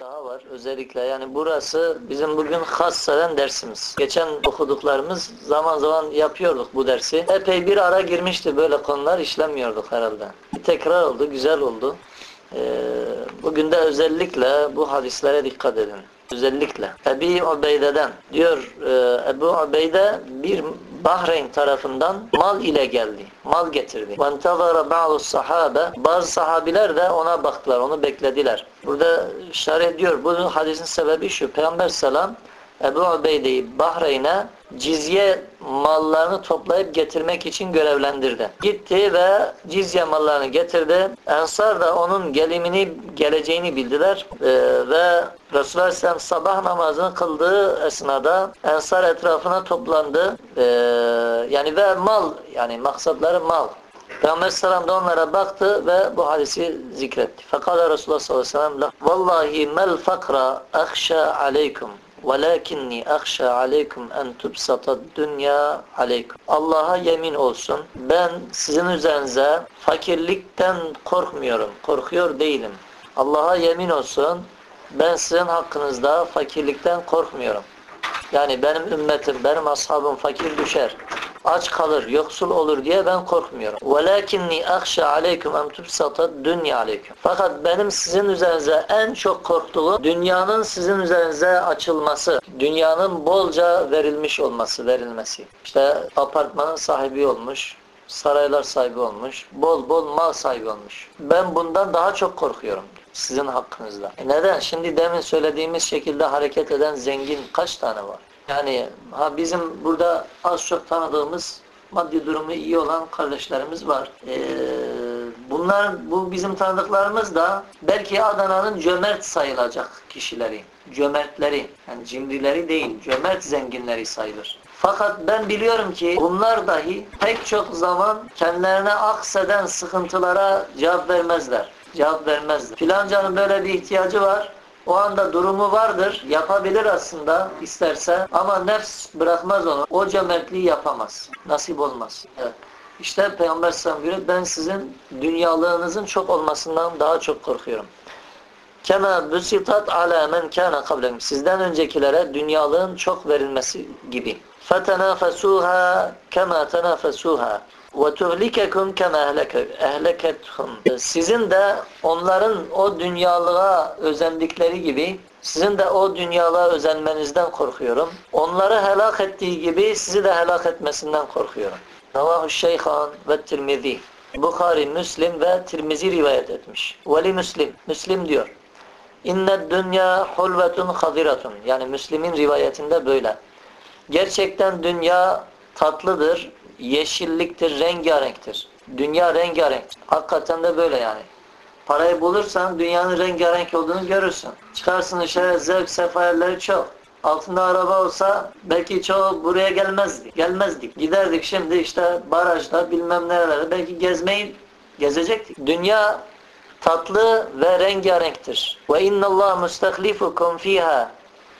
daha var. Özellikle yani burası bizim bugün hassadan dersimiz. Geçen okuduklarımız zaman zaman yapıyorduk bu dersi. Epey bir ara girmişti böyle konular işlemiyorduk herhalde. Bir tekrar oldu, güzel oldu. Ee, bugün de özellikle bu hadislere dikkat edin Özellikle Ebi Ubeyde'den diyor e, Ebu Ubeyde bir Bahreyn tarafından mal ile geldi. Mal getirdi. وَانْتَظَرَ بَعْضُ sahabe Bazı sahabiler de ona baktılar, onu beklediler. Burada işaret ediyor. Bu hadisin sebebi şu. Peygamber selam Ebu Ubeyde'yi Bahreyn'e cizye mallarını toplayıp getirmek için görevlendirdi. Gitti ve cizye mallarını getirdi. Ensar da onun gelimini geleceğini bildiler ee, ve Resulullah Aleyhisselam sabah namazını kıldığı esnada Ensar etrafına toplandı. Ee, yani ve mal yani maksatları mal. Peygamber Aleyhisselam da onlara baktı ve bu hadisi zikretti. Fakat Resulullah sallallahu aleyhi ve sellem Vallahi mel fakra akhşa aleykum وَلَكِنِّي اَخْشَى عَلَيْكُمْ اَنْ تُبْسَطَ الدُّنْيَا عَلَيْكُمْ Allah'a yemin olsun ben sizin üzerinize fakirlikten korkmuyorum, korkuyor değilim. Allah'a yemin olsun ben sizin hakkınızda fakirlikten korkmuyorum. Yani benim ümmetim, benim ashabım fakir düşer aç kalır, yoksul olur diye ben korkmuyorum. وَلَكِنِّي اَخْشَى عَلَيْكُمْ اَمْ تُبْسَطَ الدُّنْيَا عَلَيْكُمْ Fakat benim sizin üzerinize en çok korktuğum dünyanın sizin üzerinize açılması, dünyanın bolca verilmiş olması, verilmesi. İşte apartmanın sahibi olmuş, saraylar sahibi olmuş, bol bol mal sahibi olmuş. Ben bundan daha çok korkuyorum sizin hakkınızda. E neden? Şimdi demin söylediğimiz şekilde hareket eden zengin kaç tane var? Yani ha bizim burada az çok tanıdığımız maddi durumu iyi olan kardeşlerimiz var. Ee, bunlar bu bizim tanıdıklarımız da belki Adana'nın cömert sayılacak kişileri. Cömertleri. Yani cimrileri değil. Cömert zenginleri sayılır. Fakat ben biliyorum ki bunlar dahi pek çok zaman kendilerine akseden sıkıntılara cevap vermezler. Cevap vermezler. Filancanın böyle bir ihtiyacı var. O anda durumu vardır, yapabilir aslında isterse ama nefs bırakmaz onu. O cömertliği yapamaz. Nasip olmaz. Evet. İşte Peygamber sallallahu ben sizin dünyalığınızın çok olmasından daha çok korkuyorum. Kema busitat ala men kana kablekum. Sizden öncekilere dünyalığın çok verilmesi gibi. Fetenafasuha kema tenafasuha tuhlikekum kema ehlekethum. Sizin de onların o dünyalığa özendikleri gibi sizin de o dünyalığa özenmenizden korkuyorum. Onları helak ettiği gibi sizi de helak etmesinden korkuyorum. Ravahu Şeyhan ve Tirmizi. Bukhari, Müslim ve Tirmizi rivayet etmiş. Veli Müslim. Müslim diyor. İnne dünya hulvetun hadiratun. Yani Müslim'in rivayetinde böyle. Gerçekten dünya tatlıdır, yeşilliktir, rengarenktir. Dünya rengarenktir. Hakikaten de böyle yani. Parayı bulursan dünyanın rengarenk olduğunu görürsün. Çıkarsın dışarı zevk seferleri çok. Altında araba olsa belki çoğu buraya gelmezdi. Gelmezdik. Giderdik şimdi işte barajda bilmem nerelerde belki gezmeyi gezecektik. Dünya tatlı ve rengarenktir. Ve innallah mustahlifukum fiha.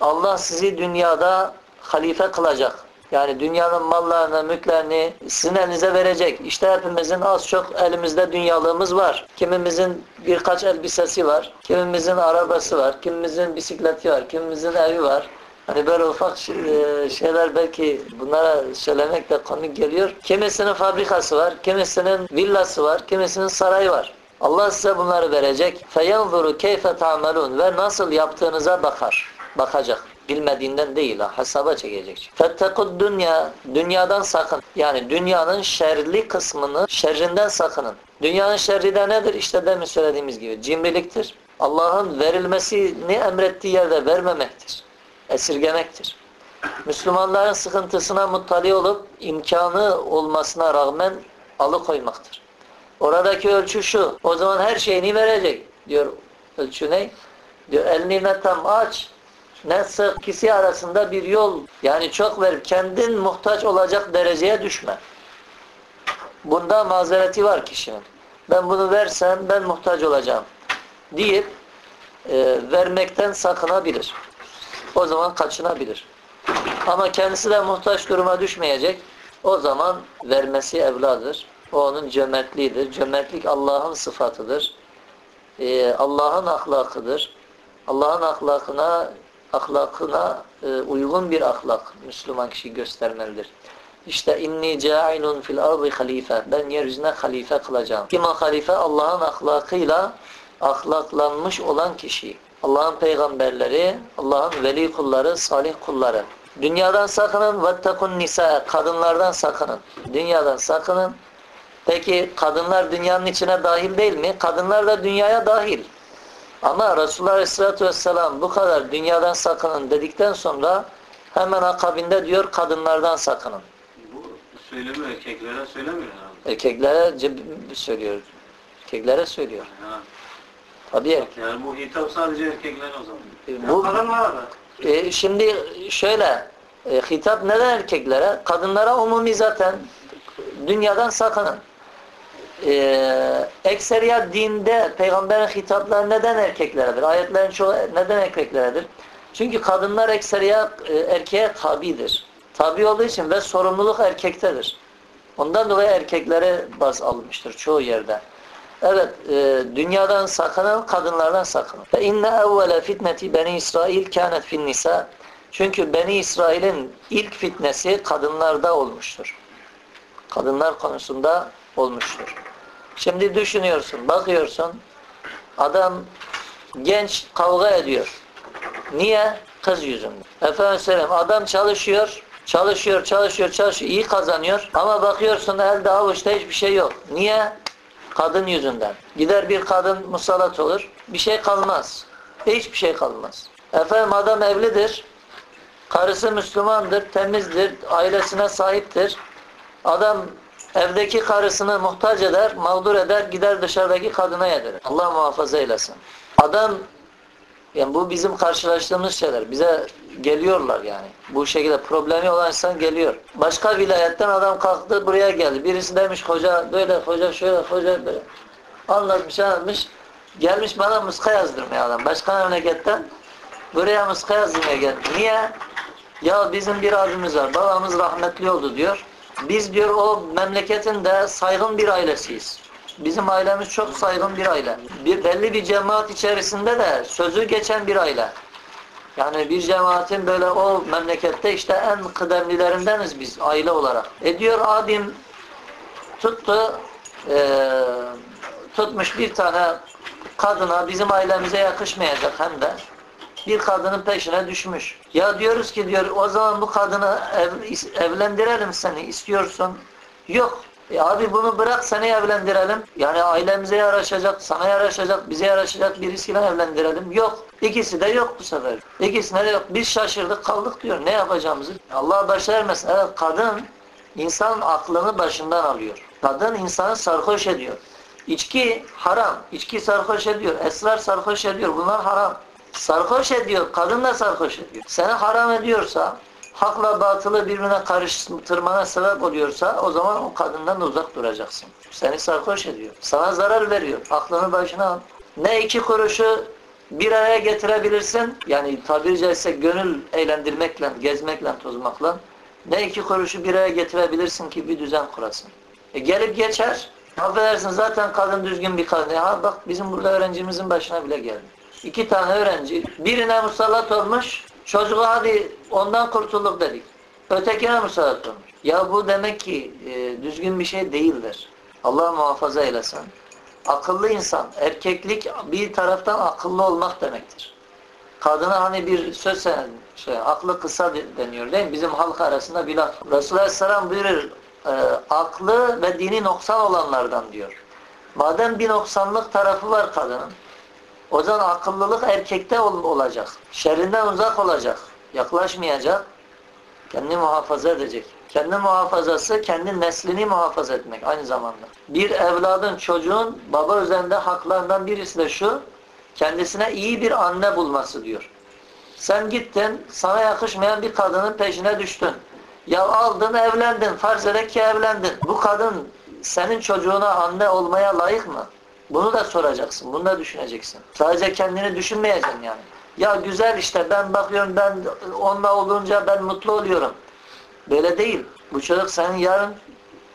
Allah sizi dünyada halife kılacak. Yani dünyanın mallarını, mülklerini sizin elinize verecek. İşte hepimizin az çok elimizde dünyalığımız var. Kimimizin birkaç elbisesi var. Kimimizin arabası var. Kimimizin bisikleti var. Kimimizin evi var. Hani böyle ufak şeyler belki bunlara söylemek de komik geliyor. Kimisinin fabrikası var. Kimisinin villası var. Kimisinin sarayı var. Allah size bunları verecek. فَيَنْظُرُ كَيْفَ تَعْمَلُونَ Ve nasıl yaptığınıza bakar. Bakacak. bilmediğinden değil ha, hesaba çekecek. Fettekud dünya, dünyadan sakın. Yani dünyanın şerli kısmını, şerrinden sakının. Dünyanın şerri de nedir? İşte demin söylediğimiz gibi cimriliktir. Allah'ın verilmesini emrettiği yerde vermemektir. Esirgemektir. Müslümanların sıkıntısına muttali olup imkanı olmasına rağmen alıkoymaktır. Oradaki ölçü şu, o zaman her şeyini verecek diyor. Ölçü ne? Diyor el nimetem aç, ne sık ikisi arasında bir yol. Yani çok ver. Kendin muhtaç olacak dereceye düşme. Bunda mazereti var kişinin. Ben bunu versem ben muhtaç olacağım. Deyip e, vermekten sakınabilir. O zaman kaçınabilir. Ama kendisi de muhtaç duruma düşmeyecek. O zaman vermesi evladır. O onun cömertliğidir. Cömertlik Allah'ın sıfatıdır. Ee, Allah'ın ahlakıdır. Allah'ın ahlakına ahlakına e, uygun bir ahlak Müslüman kişi göstermelidir. İşte inni cailun fil ardı halife. Ben yeryüzüne halife kılacağım. Kim o halife? Allah'ın ahlakıyla ahlaklanmış olan kişi. Allah'ın peygamberleri, Allah'ın veli kulları, salih kulları. Dünyadan sakının vettekun nisa. Kadınlardan sakının. Dünyadan sakının. Peki kadınlar dünyanın içine dahil değil mi? Kadınlar da dünyaya dahil. Ama Resulullah Aleyhisselatü Vesselam bu kadar dünyadan sakının dedikten sonra hemen akabinde diyor kadınlardan sakının. Bu söylemi erkeklere söylemiyor herhalde. Erkeklere söylüyor. Erkeklere söylüyor. Ha. Tabii. Yani bu hitap sadece erkeklere o zaman. E, bu- Kadınlara da. E, şimdi şöyle e, hitap neden erkeklere? Kadınlara umumi zaten dünyadan sakının. E, ekseriyat dinde peygamberin hitapları neden erkekleredir? Ayetlerin çoğu neden erkekleredir? Çünkü kadınlar ekseriyat e, erkeğe tabidir. Tabi olduğu için ve sorumluluk erkektedir. Ondan dolayı erkeklere baz almıştır çoğu yerde. Evet, e, dünyadan sakının, kadınlardan sakının. Ve inne evvele fitneti beni İsrail kânet fin nisa. Çünkü Beni İsrail'in ilk fitnesi kadınlarda olmuştur. Kadınlar konusunda olmuştur. Şimdi düşünüyorsun, bakıyorsun, adam genç kavga ediyor. Niye? Kız yüzünden. Efendim söyleyeyim, adam çalışıyor, çalışıyor, çalışıyor, çalışıyor, iyi kazanıyor. Ama bakıyorsun elde avuçta hiçbir şey yok. Niye? Kadın yüzünden. Gider bir kadın musallat olur, bir şey kalmaz. Hiçbir şey kalmaz. Efendim adam evlidir, karısı Müslümandır, temizdir, ailesine sahiptir. Adam evdeki karısını muhtaç eder, mağdur eder, gider dışarıdaki kadına yedirir. Allah muhafaza eylesin. Adam yani bu bizim karşılaştığımız şeyler. Bize geliyorlar yani. Bu şekilde problemi olan insan geliyor. Başka vilayetten adam kalktı buraya geldi. Birisi demiş hoca böyle, hoca şöyle, hoca böyle. Anlatmış, anlatmış. Gelmiş bana muska yazdırmaya adam. Başka memleketten buraya muska yazdırmaya geldi. Niye? Ya bizim bir abimiz var. Babamız rahmetli oldu diyor. Biz diyor o memleketin de saygın bir ailesiyiz. Bizim ailemiz çok saygın bir aile. Bir belli bir cemaat içerisinde de sözü geçen bir aile. Yani bir cemaatin böyle o memlekette işte en kıdemlilerindeniz biz aile olarak. E diyor abim tuttu eee, tutmuş bir tane kadına bizim ailemize yakışmayacak hem de bir kadının peşine düşmüş. Ya diyoruz ki diyor o zaman bu kadını ev, evlendirelim seni istiyorsun. Yok. E abi bunu bırak seni evlendirelim. Yani ailemize yaraşacak, sana yaraşacak, bize yaraşacak birisiyle evlendirelim. Yok. İkisi de yok bu sefer. İkisine de yok. Biz şaşırdık kaldık diyor. Ne yapacağımızı. Allah başa vermesin. Evet kadın insan aklını başından alıyor. Kadın insanı sarhoş ediyor. İçki haram. İçki sarhoş ediyor. Esrar sarhoş ediyor. Bunlar haram. Sarhoş ediyor. Kadın da sarhoş ediyor. Seni haram ediyorsa, hakla batılı birbirine karıştırmana sebep oluyorsa o zaman o kadından da uzak duracaksın. Seni sarhoş ediyor. Sana zarar veriyor. Aklını başına al. Ne iki kuruşu bir araya getirebilirsin. Yani tabiri caizse gönül eğlendirmekle, gezmekle, tozmakla. Ne iki kuruşu bir araya getirebilirsin ki bir düzen kurasın. E gelip geçer. Affedersin zaten kadın düzgün bir kadın. Ha bak bizim burada öğrencimizin başına bile geldi. İki tane öğrenci. Birine musallat olmuş. Çocuğa hadi ondan kurtulduk dedik. Ötekine musallat olmuş. Ya bu demek ki e, düzgün bir şey değildir. Allah muhafaza eylesin. Akıllı insan, erkeklik bir taraftan akıllı olmak demektir. Kadına hani bir söz şey, aklı kısa de- deniyor değil mi? Bizim halk arasında bir laf. Resulullah Aleyhisselam buyurur, e, aklı ve dini noksan olanlardan diyor. Madem bir noksanlık tarafı var kadının, o zaman akıllılık erkekte ol- olacak. Şerrinden uzak olacak. Yaklaşmayacak. Kendini muhafaza edecek. Kendi muhafazası, kendi neslini muhafaza etmek aynı zamanda. Bir evladın, çocuğun baba üzerinde haklarından birisi de şu, kendisine iyi bir anne bulması diyor. Sen gittin, sana yakışmayan bir kadının peşine düştün. Ya aldın, evlendin, farz ki evlendin. Bu kadın senin çocuğuna anne olmaya layık mı? Bunu da soracaksın, bunu da düşüneceksin. Sadece kendini düşünmeyeceksin yani. Ya güzel işte ben bakıyorum ben onunla olunca ben mutlu oluyorum. Böyle değil. Bu çocuk senin yarın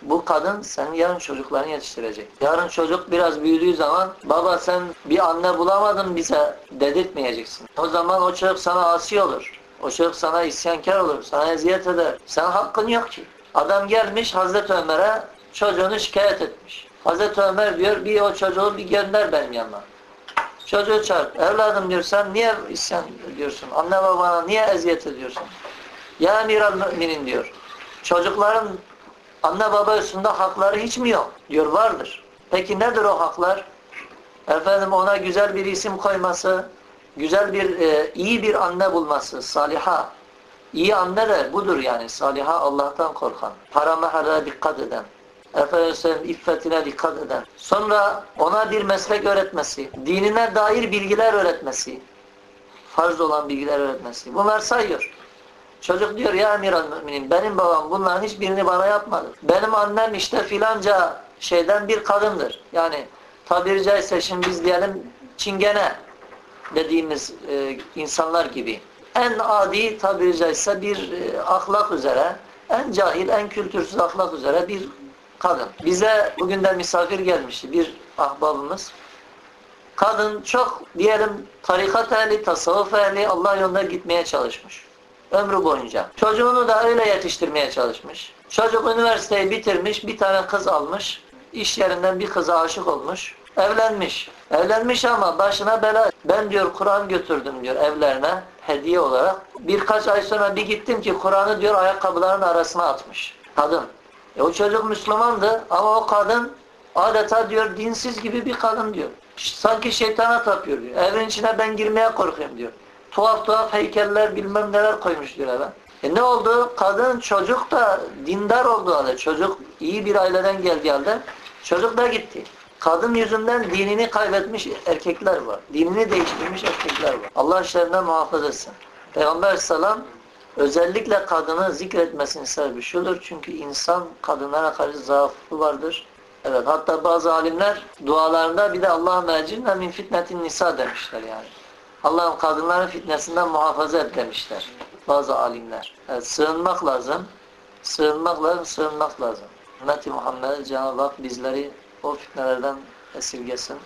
Bu kadın senin yarın çocuklarını yetiştirecek. Yarın çocuk biraz büyüdüğü zaman baba sen bir anne bulamadın bize dedirtmeyeceksin. O zaman o çocuk sana asi olur. O çocuk sana isyankar olur. Sana eziyet eder. Sen hakkın yok ki. Adam gelmiş Hazreti Ömer'e çocuğunu şikayet etmiş. Hazreti Ömer diyor bir o çocuğu bir gönder benim yanıma. Çocuğu çağır. Evladım diyor sen niye isyan ediyorsun? Anne babana niye eziyet ediyorsun? Ya emiral müminin diyor. Çocukların anne baba üstünde hakları hiç mi yok? Diyor vardır. Peki nedir o haklar? Efendim ona güzel bir isim koyması, güzel bir, e, iyi bir anne bulması, saliha. İyi anne de budur yani. Saliha Allah'tan korkan. Harama helale dikkat eden. Efendim söyleyeyim, iffetine dikkat eden. Sonra ona bir meslek öğretmesi, dinine dair bilgiler öğretmesi, farz olan bilgiler öğretmesi. Bunlar sayıyor. Çocuk diyor ya emiral müminin benim babam bunların hiçbirini bana yapmadı. Benim annem işte filanca şeyden bir kadındır. Yani tabiri caizse şimdi biz diyelim çingene dediğimiz e, insanlar gibi. En adi tabiri caizse bir e, ahlak üzere, en cahil, en kültürsüz ahlak üzere bir kadın. Bize bugün de misafir gelmişti bir ahbabımız. Kadın çok diyelim tarikat ehli, tasavvuf ehli Allah yolunda gitmeye çalışmış. Ömrü boyunca. Çocuğunu da öyle yetiştirmeye çalışmış. Çocuk üniversiteyi bitirmiş, bir tane kız almış. İş yerinden bir kıza aşık olmuş. Evlenmiş. Evlenmiş ama başına bela. Ben diyor Kur'an götürdüm diyor evlerine hediye olarak. Birkaç ay sonra bir gittim ki Kur'an'ı diyor ayakkabıların arasına atmış. Kadın. E o çocuk Müslümandı ama o kadın adeta diyor dinsiz gibi bir kadın diyor. Sanki şeytana tapıyor diyor. Evin içine ben girmeye korkuyorum diyor. Tuhaf tuhaf heykeller bilmem neler koymuş diyor eve. E ne oldu? Kadın çocuk da dindar oldu halde. Çocuk iyi bir aileden geldiği halde çocuk da gitti. Kadın yüzünden dinini kaybetmiş erkekler var. Dinini değiştirmiş erkekler var. Allah şerrinden muhafaza etsin. Peygamber Aleyhisselam özellikle kadını zikretmesinin sebebi şudur. Çünkü insan kadınlara karşı zaafı vardır. Evet hatta bazı alimler dualarında bir de Allahümme ecirne min fitnetin nisa demişler yani. Allah'ım kadınların fitnesinden muhafaza et demişler. Bazı alimler. Evet, sığınmak lazım. Sığınmak lazım, sığınmak lazım. Ümmeti Muhammed Cenab-ı Hak bizleri o fitnelerden esirgesin.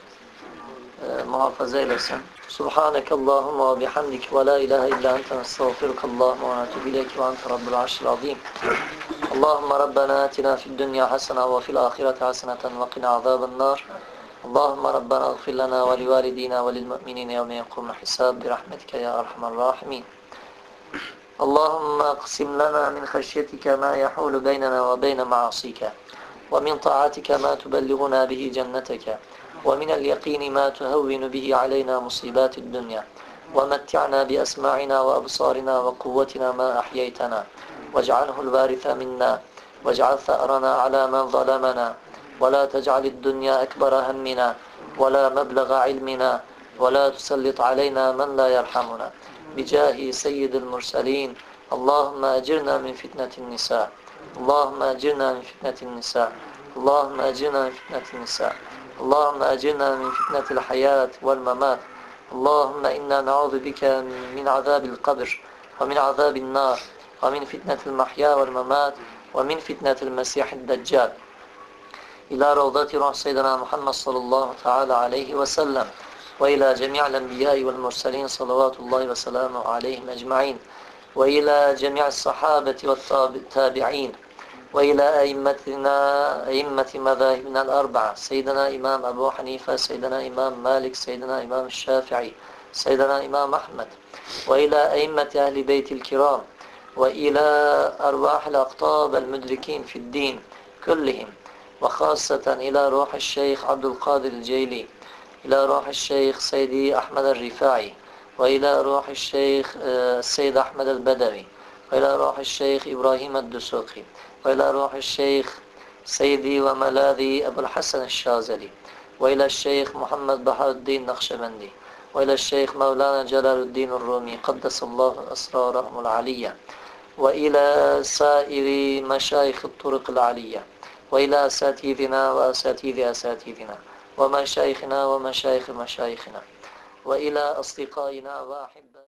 E, muhafaza eylesin. Subhaneke Allahumma ve bihamdik ve la ilahe illa ente nestağfiruke Allahumma ve natubu ileyke ve ente rabbul arşil azim. Allahümme Rabbena atina fid dünya hasena ve fil ahireti haseneten ve qina azaben nar. اللهم ربنا اغفر لنا ولوالدينا وللمؤمنين يوم يقوم الحساب برحمتك يا أرحم الراحمين اللهم اقسم لنا من خشيتك ما يحول بيننا وبين معاصيك ومن طاعتك ما تبلغنا به جنتك ومن اليقين ما تهون به علينا مصيبات الدنيا. ومتعنا بأسماعنا وأبصارنا وقوتنا ما أحييتنا. واجعله الوارث منا. واجعل ثأرنا على من ظلمنا. ولا تجعل الدنيا أكبر همنا. ولا مبلغ علمنا. ولا تسلط علينا من لا يرحمنا. بجاه سيد المرسلين. اللهم أجرنا من فتنة النساء. اللهم أجرنا من فتنة النساء. اللهم أجرنا من فتنة النساء. اللهم أجرنا من فتنة الحياة والممات. اللهم إنا نعوذ بك من عذاب القبر ومن عذاب النار ومن فتنة المحيا والممات ومن فتنة المسيح الدجال. إلى روضة روح سيدنا محمد صلى الله تعالى عليه وسلم وإلى جميع الأنبياء والمرسلين صلوات الله وسلامه عليهم أجمعين. وإلى جميع الصحابة والتابعين وإلى أئمتنا أئمة مذاهبنا الأربعة سيدنا إمام أبو حنيفة سيدنا إمام مالك سيدنا إمام الشافعي سيدنا إمام أحمد وإلى أئمة أهل بيت الكرام وإلى أرواح الأقطاب المدركين في الدين كلهم وخاصة إلى روح الشيخ عبد القادر الجيلي إلى روح الشيخ سيدي أحمد الرفاعي وإلى روح الشيخ السيد أحمد البدوي. وإلى روح الشيخ إبراهيم الدسوقي وإلى روح الشيخ سيدي وملاذي أبو الحسن الشاذلي وإلى الشيخ محمد بحر الدين نقشبندي وإلى الشيخ مولانا جلال الدين الرومي قدس الله أسرارهم العلية وإلى سائر مشايخ الطرق العلية وإلى أساتذنا وأساتذ أساتذنا ومشايخنا ومشايخ مشايخنا وإلى أصدقائنا وأحبائنا